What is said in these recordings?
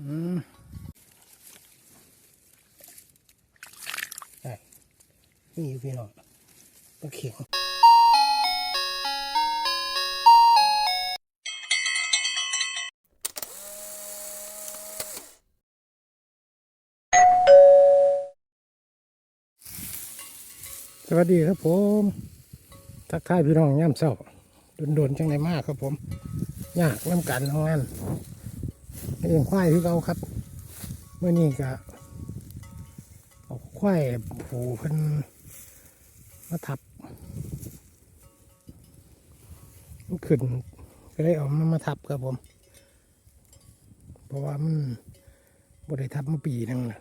นี่พี่น้องปลาเข็งสวัสดีครับผม ทักทายพี่น้องย่ำเศร้าโดนๆจังไรมากครับผม ยากน้ำกันทำงาน เลี้ยงควายที่เราครับเมื่อนี้ก็เอาควายผูเพิ่นมาทับมันขึ้นก็เลยเอามันมาทับครับผม เพราะว่ามันบได้ทับมาปีนึงเลย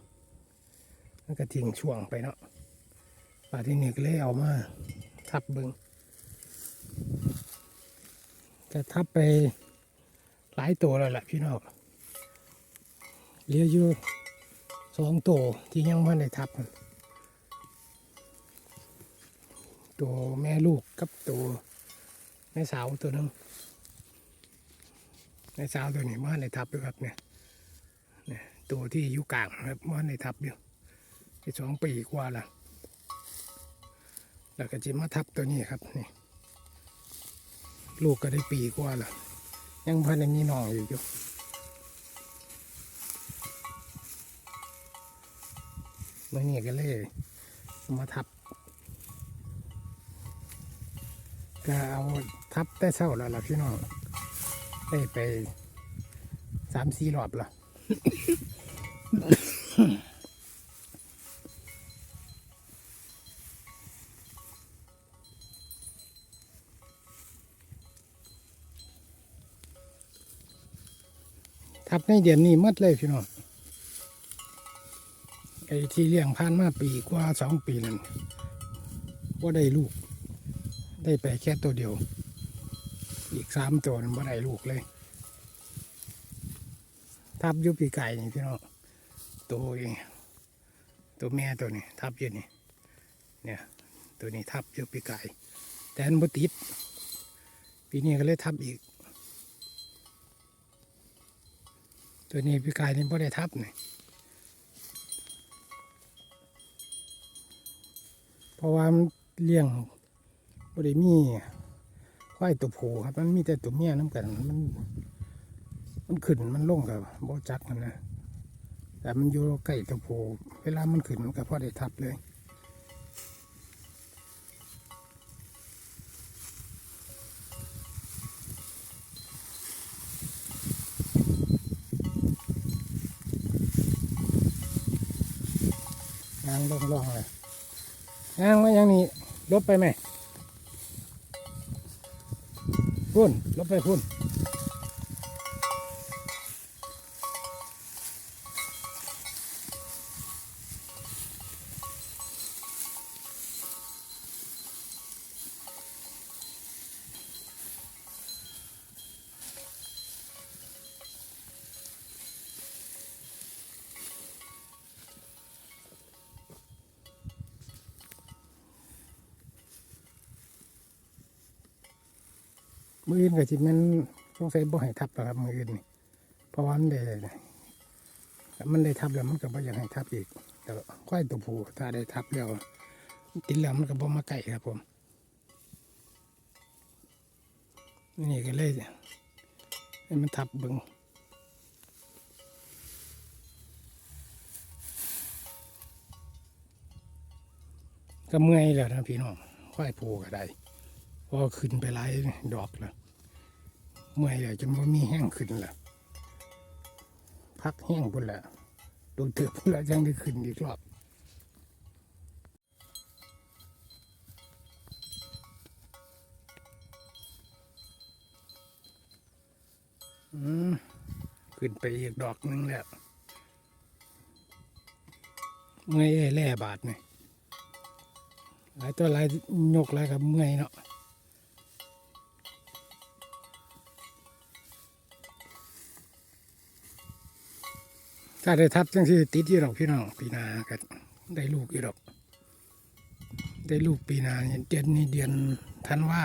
มันก็ทิ้งช่วงไปเนาะป่าที่นี่ก็เลยเอามาทับเบิงจะทับไปหลายตัวแล้วแหละพี่น้อง เหลืออยู่สองตัวที่ยังไม่ได้ทับตัวแม่ลูกกับตัวแม่สาวตัวหนึงแม่สาวตัวนี้มาในได้ทับอยู่ครับเนี่ยเนี่ยตัวที่อยู่กลางครับมาในได้ทับอยู่ที่สองปีกว่าละแล้วก็จะมาทับตัวนี้ครับนี่ลูกก็ได้ปีกว่าละยังพันในมีน้องอยู่อยู่ มื่อนี้ก็เลยมาทับก็เอาทับแต่เศร้าแล้วล่ะพี่น้องได้ไปสามสี่รอบละทับในเดือนนี้หมดเลยพี่น้อง ไอ้ที่เลี้ยงพันมาปีกว่าสองปีนั่นว่าได้ลูก ได้ไปแค่ตัวเดียว อีกสามตัวนั้นบ่ได้ลูกเลย ทับยุปีไก่นี่พี่น้องตัวเองตัวแม่ตัวนี้ ทับอยู่นี่เนี่ยตัวนี้ทับยุปีไก่แต่อันบ่ติดปีนี้ก็เลยทับอีก ตัวนี้ปีไก่นี่บ่ได้ทับนี่ เพราะว่ามันเลี้ยงบ่ได้มีควายตัวผู้ครับ มันมีแต่ตัวเมียน้ำกัน มัน มันขึ้น มันลงกับบ่จักมันนะ แต่มันอยู่ใกล้ตัวผู้เวลามันขึ้นมันก็พอได้ทับเลยยางลงลงเลย ยางมายังนี้ลบไปไหมพุ่นลบไปพุ่น มืออื่นก็จิมันสงสัยบ่ให้ทับหรอกครับมืออื่นนี่เพราะว่ามันได้มันได้ทับแล้วมันก็บ่อยากให้ทับอีกแต่ควายตัวผู้ถ้าได้ทับแล้วติดแล้วมันก็บ่มาใกล้ครับผม นี่ก็เลยให้มันทับเบิงก็เมื่อยแล้วนะพี่น้องควายผูก็ได้พอขึ้นไปหลายดอกแล้ว เมื่อยแล้วจนว่ามีแห้งขึ้นล้วพักแห้งพุ่นล้วดูเถือพุ่นล้วยังได้ขึ้นอีกรอบอืมขึ้นไปอีกดอกหนึงแล้วเมื่อยแล่บาทนี่หลายตัวหลายยกหลายกับเมื่อยเนาะ ถ้าได้ทับจังที่ติดอยู่ดอกพี่น้องปีนาก็ได้ลูกอยู่ดอก ได้ลูกปีนาเนี่ยเดือนนี้เดือนธันว่า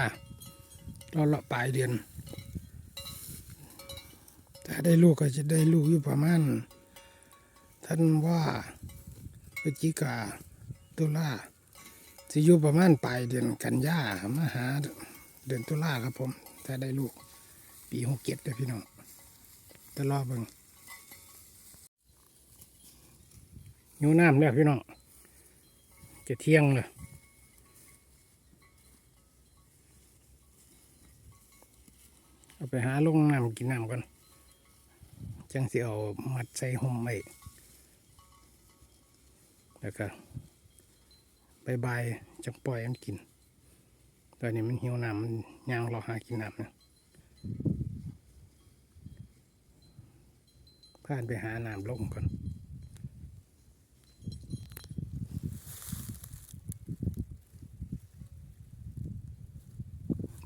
เราละปลายเดือน ถ้าได้ลูกก็จะได้ลูกอยู่ประมาณท่านว่าพฤศจิกาตุลาสิอยู่ประมาณปลายเดือนกันยามาหาเดือนตุลาครับผม ถ้าได้ลูกปีหกเจ็ดเด้พี่น้องจะรอเบิ่ง อยู่น้ำแล้วพี่น้องจะเที่ยงเลยเอาไปหาลงน้ำกินน้ำก่อนจังสิเอามัดใส่ห่มไว้แล้วก็บายบายจังปล่อยมันกิน ตอนนี้มันหิวน้ำมันย่างรอหากินน้ำนะผ่านไปหาน้ำลงก่อน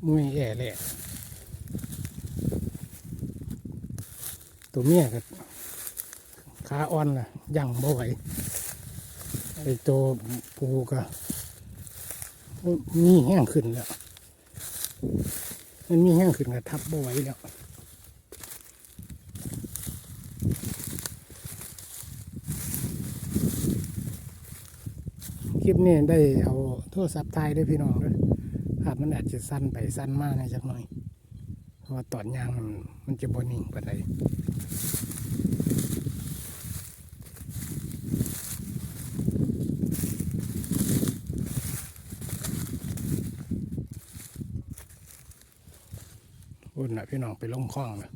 มุ้ยแย่แหละตัวเมียกับขาอ่อนล่ะยังบ่ไหวไอตัวปูก็มีแห้งขึ้นแล้ว มันมีแห้งขึ้นกับทับบ่ไหวแล้วคลิปนี้ได้เอาโทรศัพท์ถ่ายด้พี่น้องด้วย ภาพมันอาจจะสั้นไปสั้นมากนะจักหน่อย เพราะว่าตอนยางมันมันจะบนิ่งปานใดอุ่นนะพี่น้องไปลงคล้องนะ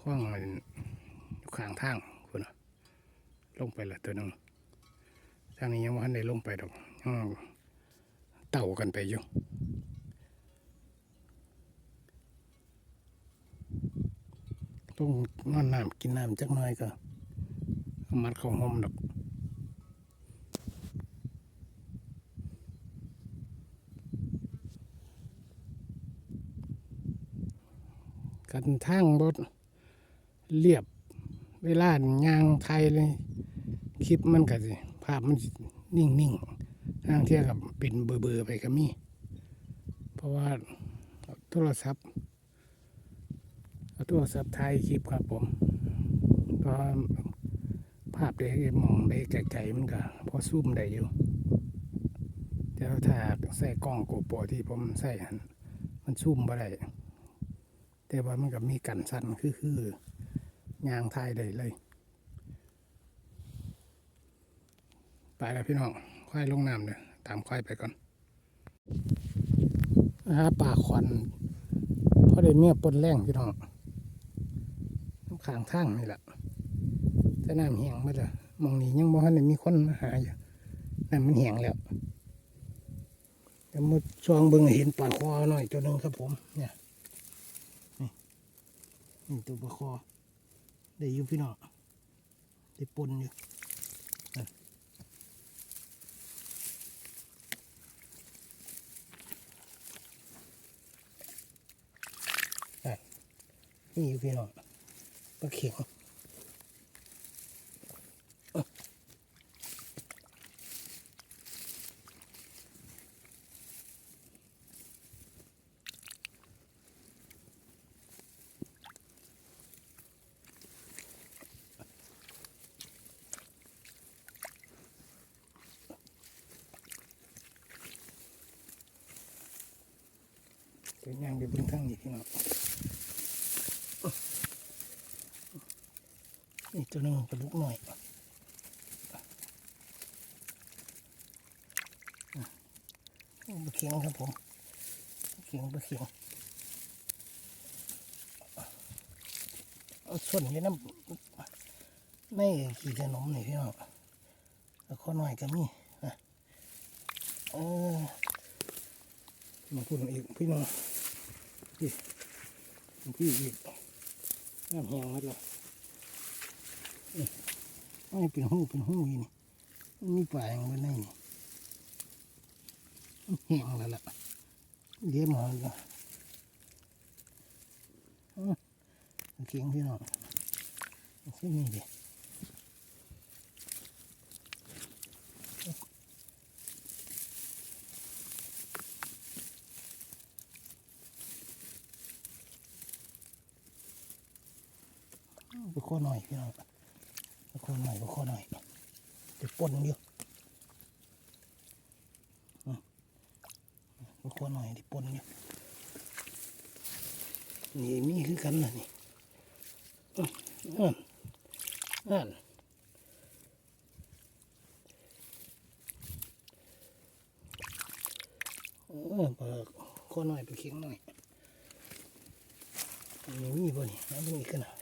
คล้องมันอยู่ข้างทางคุณนะลงไปละตัวหนึงทางนี้ยังว่าทันได้ลงไปดอกยัง ต่ากันไปอยู่ต้องนอนน้ำกินน้ำจักหน่อยก็มัดเข้าห้อมดอกกันทางบดเรียบเวลาย่างไทยเลย คลิปมันก็สิภาพมันนิ่งๆ ทางเที่ยกับเป็นเบอร์ๆไปก็มี เพราะว่าโทรศัพท์โทรศัพท์ถ่ายคลิปครับผมเพราะภาพได้มองได้ไกลๆมันก็พอซูมได้อยู่แต่ว่าถ้าใส่กล้องโกโปรที่ผมใส่หันมันซูมบ่ได้แต่ว่ามันก็มีกันสั่นคือคือยางถ่ายได้เลย ไปแล้วพี่น้อง ควายลงน้ำเลยตามควายไปก่อนนะฮะป่าขวัญเพราะได้เมียปนแรงพี่น้องน้ำขางทางนี่แหละแต่น้ำแห้งไม่ละมองนี้ยังบ่ทันได้มีคนมาหาอยู่น้ำมันแห้งแล้วเดี๋ยวมาช่วงเบิ่งเห็นปลาคอหน่อยตัวหนึงครับผม เนี่ยนี่นี่ตัวปลาคอได้อยู่พี่น้องได้ปนอยู่ นี่อยู่พี่น้องปลาเข็งตัวย่างไปเบิ่งทางนี้พี่น้อง ตัวหนึงกระลุกหน่อยอะโอ้ปเข็งครับผมเข็งปเข็งเอาส่วนนี้น้ำไม่ขี่ขนมนี่พี่น้องแล้วข้อหน่อยก็มีนะเออมาพูดอีกพี่น้องพี่พี่อีกน้ำแห้งหมดแล้ว ไม่เป็นหูเป็นหูนี่มันมีปลายของมันนี่แห้งแล้วล่ะเดี๋ยมาแล้วอ้าวเคียงพี่น้องเส้นนี้ดิบุข้อหน่อยพี่น้อง หน่อยบุข้อหน่อยเดี๋ยวปนเดียวบุข้อหน่อยเดี๋ยวปนเดียวนี่มีคือกันนะนี่อะอ่านอ่านเออปลาข้อหน่อยไปเคียงหน่อยนนี้มีบ่นี่อันนี้กันนะ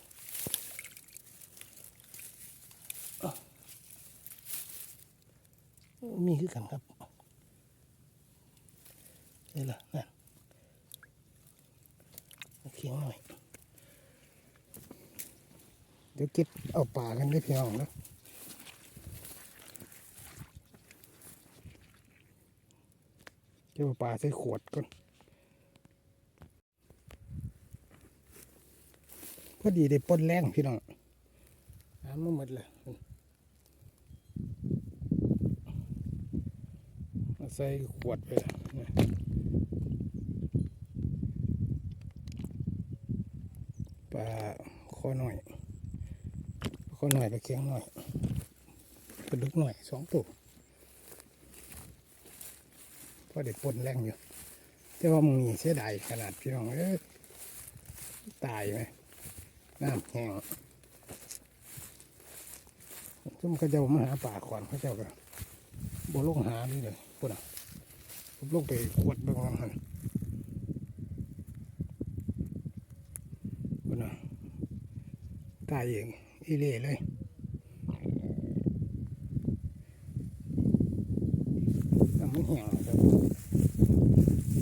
มีคือกันครับนี่ละนั่นเอาเคียงหน่อย เดี๋ยวเก็บเอาป่ากันได้พี่น้องนะเก็บเอาป่าใส่ขวดก่อนพอดีได้ปนแรงพี่น้องน้ำมันหมดเลย เอา ใส่ขวดไปนะปลาคอหน่อยคอหน่อยปเคียงหน่อยปลาดุกหน่อยสองตัวพอเด็ดปนแรงอยู่ แต่ว่ามึงนี่เสียดายขนาดพี่น้องเอ้ยตายไหมน้ำแห้งซุ่มเขาเจ้ามาหาป่าขอนเขาเจ้าก็บ่ลงหานี่เลย พุ่นอะผมลงไปขวดเบางวันหันพุ่นอะตายเองอีเล่เลยน้ำมันแห้งครับ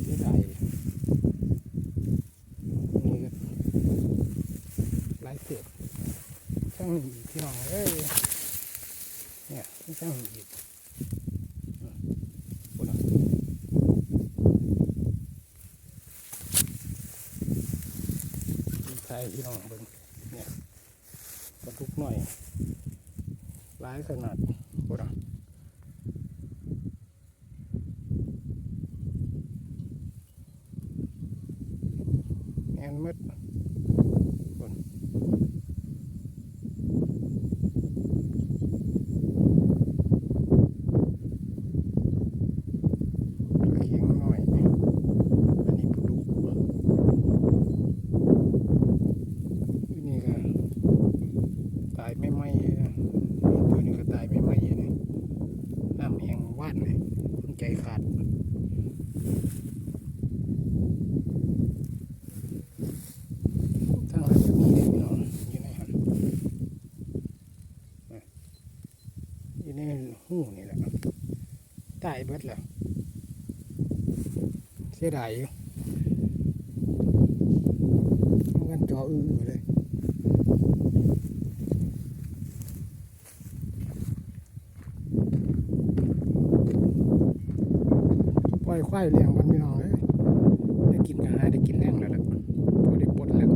เสียดายนี่ก็หลายเศษช่างหนีอีกที่น้องเอ้ยเนี่ยช่างหนีอีก พุ่นน่ะดีใจ พี่น้องเบิ้งเนี่ยบรรทุกหน่อยร้ายขนาดพุ่นน่ะแอนหมดพุ่นปลาเขียงหน่อย อันนี้ปลาดุกอันนี้ก็ตาย ไม่ตัวนี้ก็ตายไม่ไหมเลยน้ำแห้งว่านเลยใจขาดทั้งหลายมีเลยพี่น้องอยู่ในหันอ่ยู่ในหูนี่แหละตายเบิดแล้วเสียดายอยู่มันจออื้อๆเลย ปล่อย ควายเลี้ยงมันพี่น้องเลยได้กินกันหาได้กินแรงแล้วล่ะพอได้ปลดแล้ว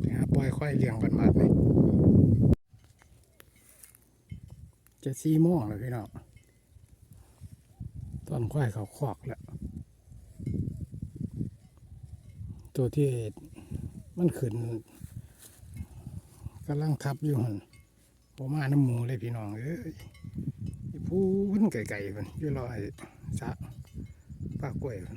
ไปหาปล่อยควายเลี้ยงกันมาเลยจะซีโม่วงเลยพี่น้องตอนควายเขาคอกแล้วตัวที่มันขึ้นกำลังทับอยู่หันพอมาน้ำหมูเลยพี่น้องเอ้ยไอ้ พูนไก่ๆมันอยู่รอไอ้สะปลากล้วยมัน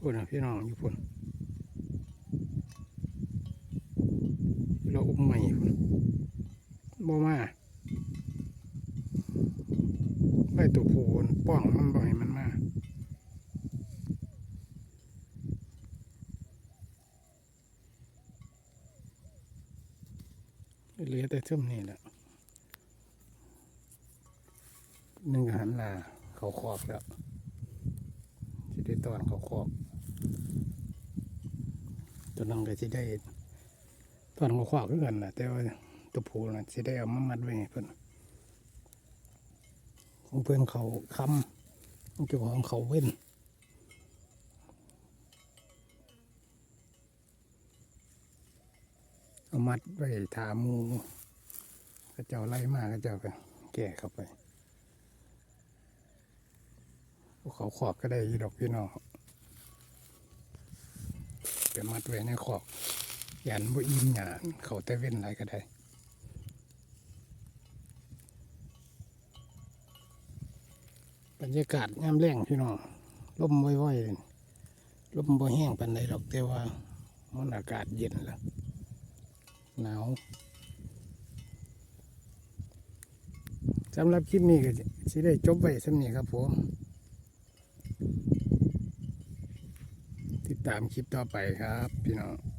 พูนะพี่น้องอยู่พุ่นยู่เราอุ้มใหม่พุ่นบ่มาไอ้ตัวผูนป้องมันบ่ให้มันมาเหลือ แต่เท่มนี่แหละหนึ่งหันลาเขาครอบแล้วสิได้ตอนเขาครอบตัวนั้นก็สิได้ตอนเขาครอบคือกันนะแต่ว่าตัวผูนะสิได้เอามามัดไว้เพิ่นของเพิ่อนเขาคำของเจ้าของเขาเว้นเอามัดไว้ถามู ก็เจ้าไล่มาก็เจ้าก็แก่เข้าไปเขาขอกก็ได้อีดอกพี่น้องไปมัดไว้ในขอกยันบ่อิ่มหยาเขาแต่เว้นอะไรก็ได้บรรยากาศยามแรงพี่น้องลมว่อยๆลมบ่แห้งปานใดหรอกแต่ว่ามันอากาศเย็นแล้วหนาว สำหรับคลิปนี้ก็สิได้จบไว้สำนี้ครับผม ติดตามคลิปต่อไปครับ พี่น้อง